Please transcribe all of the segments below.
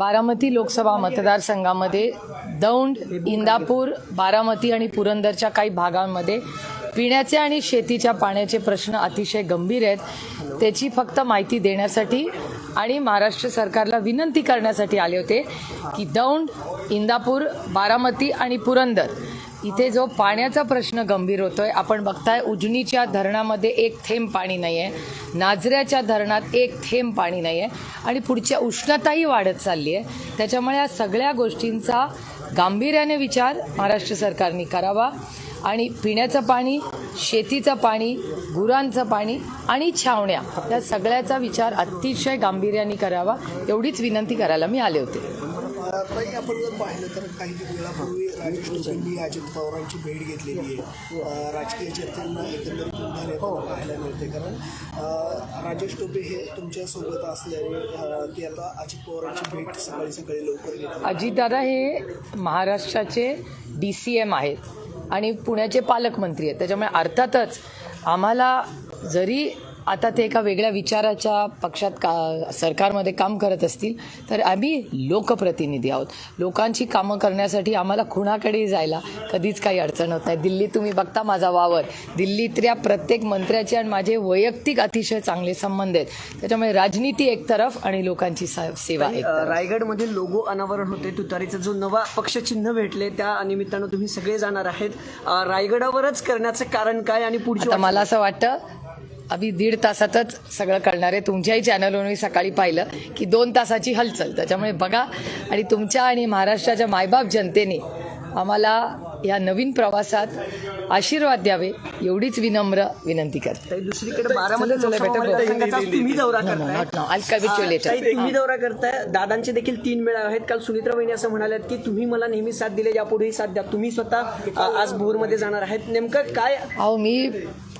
बारामती लोकसभा मतदारसंघामध्ये दौंड इंदापूर बारामती आणि पुरंदरच्या काही भागांमध्ये पिण्याचे आणि शेतीच्या पाण्याचे प्रश्न अतिशय गंभीर आहेत. त्याची फक्त माहिती देण्यासाठी आणि महाराष्ट्र सरकारला विनंती करण्यासाठी आले होते की दौंड इंदापूर बारामती आणि पुरंदर इथे जो पाण्याचा प्रश्न गंभीर होतोय आपण बघताय उजनीच्या धरणामध्ये एक थेंब पाणी नाही आहे नाझऱ्याच्या धरणात एक थेंब पाणी नाही आहे आणि पुढच्या उष्णताही वाढत चालली आहे त्याच्यामुळे या सगळ्या गोष्टींचा गांभीर्याने विचार महाराष्ट्र सरकारने करावा आणि पिण्याचं पाणी शेतीचं पाणी गुरांचं पाणी आणि छावण्या या सगळ्याचा विचार अतिशय गांभीर्याने करावा. एवढीच विनंती करायला मी आले होते. ताई आपण जर पाहिलं तर काही वेळापूर्वी राजकीय टोपेंनी अजित पवारांची भेट घेतलेली आहे. राजकीय चर्चांना एकंदरीत उभार पाहायला मिळते. कारण राजेश टोपे हे तुमच्यासोबत असल्याने ते आता अजित पवारांची भेट सकाळी सकाळी लवकर घेतात अजितदादा हे महाराष्ट्राचे डी सी एम आहेत आणि पुण्याचे पालकमंत्री आहेत. त्याच्यामुळे अर्थातच आम्हाला जरी आता ते एका वेगळ्या विचाराच्या पक्षात का सरकारमध्ये काम करत असतील तर आम्ही लोकप्रतिनिधी आहोत. लोकांची कामं करण्यासाठी आम्हाला कुणाकडेही जायला कधीच काही अडचण होत नाही. दिल्लीत तुम्ही बघता माझा वावर. दिल्लीतल्या प्रत्येक मंत्र्याचे आणि माझे वैयक्तिक अतिशय चांगले संबंध आहेत. त्याच्यामुळे राजनीती एक तरफ आणि लोकांची सा- सेवा एक रायगडमध्ये लोगो अनावरण होते. तुतारीचं जो नवा पक्षचिन्ह भेटले त्या निमित्तानं तुम्ही सगळे जाणार आहेत. रायगडावरच करण्याचं कारण काय आणि पुढची आता मला असं वाटतं अभि दीड तासातच सगळं कळणार आहे. तुमच्याही चॅनलवर मी सकाळी पाहिलं की दोन तासाची हलचल. त्याच्यामुळे बघा. आणि तुमच्या आणि महाराष्ट्राच्या मायबाप जनतेने आम्हाला या नवीन प्रवासात आशीर्वाद द्यावे एवढीच विनम्र विनंती करते. दुसरीकडे तुम्ही दौरा करताय. दादांचे देखील तीन मेळा आहेत. काल सुनित्रा वहिनी असं म्हणाल्यात की तुम्ही मला नेहमी साथ दिले यापुढेही साथ द्या. तुम्ही स्वतः आज भोरमध्ये जाणार आहेत. नेमकं काय अहो मी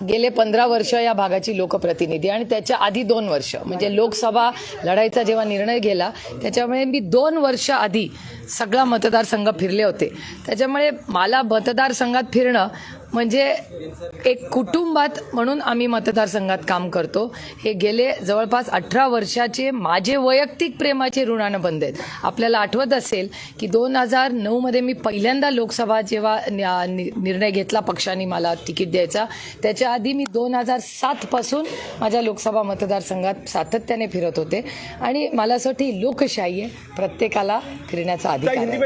गेले पंधरा वर्ष या भागाची लोकप्रतिनिधी आणि त्याच्या आधी दोन वर्ष. म्हणजे लोकसभा लढाईचा जेव्हा निर्णय गेला त्याच्यामुळे मी दोन वर्ष आधी सगळा मतदारसंघ फिरले होते. त्याच्यामुळे मला मतदारसंघात फिरणं म्हणजे एक कुटुंबात म्हणून आम्ही मतदारसंघात काम करतो. हे गेले जवळपास अठरा वर्षाचे माझे वैयक्तिक प्रेमाचे ऋणानं बंद आहेत आपल्याला आठवत असेल की दोन हजार नऊमध्ये मी पहिल्यांदा लोकसभा जेव्हा निर्णय घेतला पक्षाने मला तिकीट द्यायचा त्याच्या आधी मी दोन हजार सातपासून माझ्या लोकसभा मतदारसंघात सातत्याने फिरत होते. आणि मला असं वाटतं लोकशाही आहे. प्रत्येकाला फिरण्याचा अधिकार हिंदी